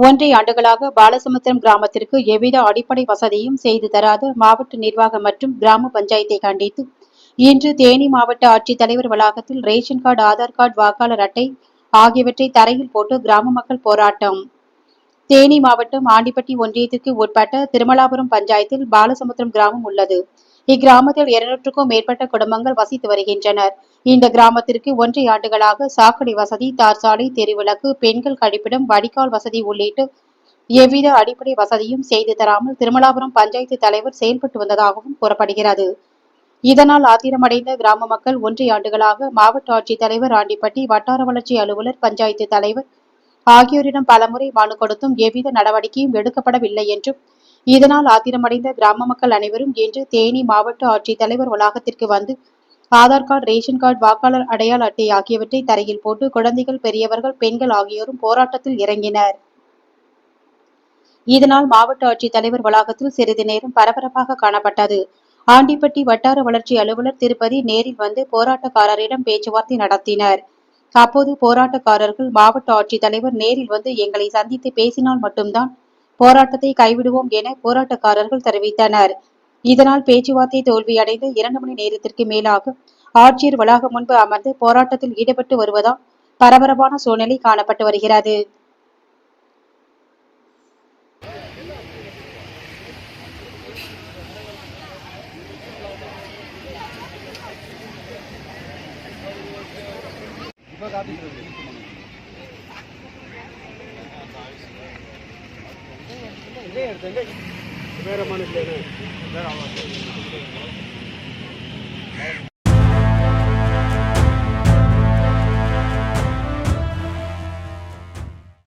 ஒன்றை ஆண்டுகளாக பாலசமுத்திரம் கிராமத்திற்கு எவ்வித அடிப்படை வசதியும் செய்து தராத மாவட்ட நிர்வாகம் மற்றும் கிராம பஞ்சாயத்தை கண்டித்து இன்று தேனி மாவட்ட ஆட்சித்தலைவர் வளாகத்தில் ரேஷன் கார்டு ஆதார் கார்டு வாக்காளர் அட்டை ஆகியவற்றை தரையில் போட்டு கிராம மக்கள் போராட்டம். தேனி மாவட்டம் ஆண்டிப்பட்டி ஒன்றியத்திற்கு உட்பட்ட திருமலாபுரம் பஞ்சாயத்தில் பாலசமுத்திரம் கிராமம் உள்ளது. இக்கிராமத்தில் இருநூற்றுக்கும் மேற்பட்ட குடும்பங்கள் வசித்து வருகின்றனர். இந்த கிராமத்திற்கு ஒன்றை ஆண்டுகளாக சாக்கடை வசதி தார்சாலை தெருவிளக்கு பெண்கள் கழிப்பிடம் வடிகால் வசதி உள்ளிட்டு எவ்வித அடிப்படை வசதியும் செய்து தராமல் திருமலாபுரம் பஞ்சாயத்து தலைவர் செயல்பட்டு வந்ததாகவும் கூறப்படுகிறது. இதனால் ஆத்திரமடைந்த கிராம மக்கள் ஒன்றை ஆண்டுகளாக மாவட்ட ஆட்சித்தலைவர் ஆண்டிப்பட்டி வட்டார வளர்ச்சி அலுவலர் பஞ்சாயத்து தலைவர் ஆகியோரிடம் பலமுறை மனு கொடுத்தும் எவ்வித நடவடிக்கையும் எடுக்கப்படவில்லை என்றும் இதனால் ஆத்திரமடைந்த கிராம மக்கள் அனைவரும் இன்று தேனி மாவட்ட ஆட்சித்தலைவர் வளாகத்திற்கு வந்து ஆதார் கார்டு ரேஷன் கார்டு வாக்காளர் அடையாள அட்டை ஆகியவற்றை தரையில் போட்டு குழந்தைகள் பெரியவர்கள் பெண்கள் ஆகியோரும் போராட்டத்தில் இறங்கினர். இதனால் மாவட்ட ஆட்சித்தலைவர் வளாகத்தில் சிறிது நேரம் பரபரப்பாக காணப்பட்டது. ஆண்டிப்பட்டி வட்டார வளர்ச்சி அலுவலர் திருப்பதி நேரில் வந்து போராட்டக்காரரிடம் பேச்சுவார்த்தை நடத்தினர். அப்போது போராட்டக்காரர்கள் மாவட்ட ஆட்சித்தலைவர் நேரில் வந்து எங்களை சந்தித்து பேசினால் மட்டும்தான் போராட்டத்தை கைவிடுவோம் என போராட்டக்காரர்கள் தெரிவித்தனர். இதனால் பேச்சுவார்த்தை தோல்வியடைந்து இரண்டு மணி நேரத்திற்கு மேலாக ஆட்சியர் வளாகம் முன்பு அமர்ந்து போராட்டத்தில் ஈடுபட்டு வருவதால் பரபரப்பான சூழ்நிலை காணப்பட்டு வருகிறது. எடுத்தேங்க. வேறு மனுஷன். வேறு அவ்வளோ